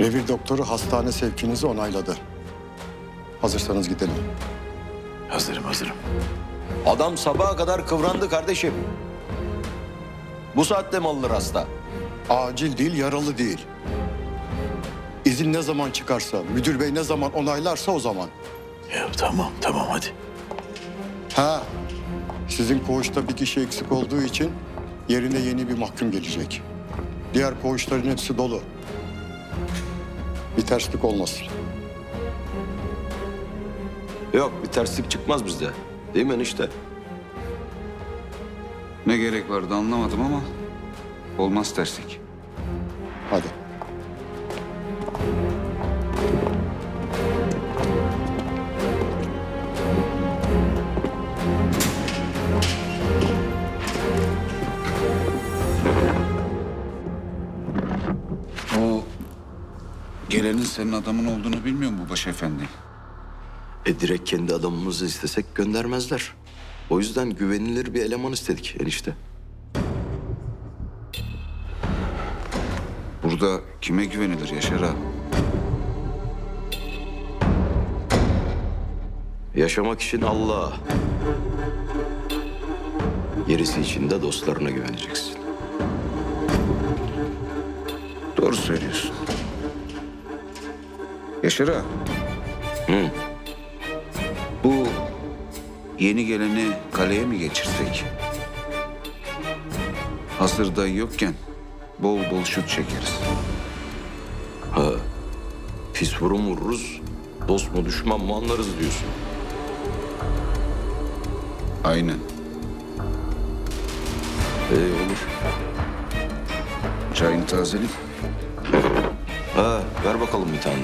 Devir doktoru hastane sevkinizi onayladı. Hazırsanız gidelim. Hazırım hazırım. Adam sabaha kadar kıvrandı kardeşim. Bu saatte mi alınır hasta? Acil değil, yaralı değil. İzin ne zaman çıkarsa, müdür bey ne zaman onaylarsa o zaman. Ya tamam tamam hadi. Ha, sizin koğuşta bir kişi eksik olduğu için yerine yeni bir mahkum gelecek. Diğer koğuşların hepsi dolu. Bir terslik olmasın. Yok bir terslik çıkmaz bizde. Değil mi enişte? Ne gerek vardı anlamadım ama olmaz terslik. Hadi. Gelenin senin adamın olduğunu bilmiyor mu bu başefendi? E direkt kendi adamımızı istesek göndermezler. O yüzden güvenilir bir eleman istedik enişte. Burada kime güvenilir Yaşar ağa? Yaşamak için Allah'a. Gerisi için de dostlarına güveneceksin. Doğru söylüyorsun. Yaşar ağa. Hı. Bu yeni geleni kaleye mi geçirsek? Hazır dayı yokken bol bol şut çekeriz. Ha. Pis vurum vururuz. Dost mu düşman mı anlarız diyorsun. Aynen. E olur. Çayını tazeleyip Ha ver bakalım bir tane.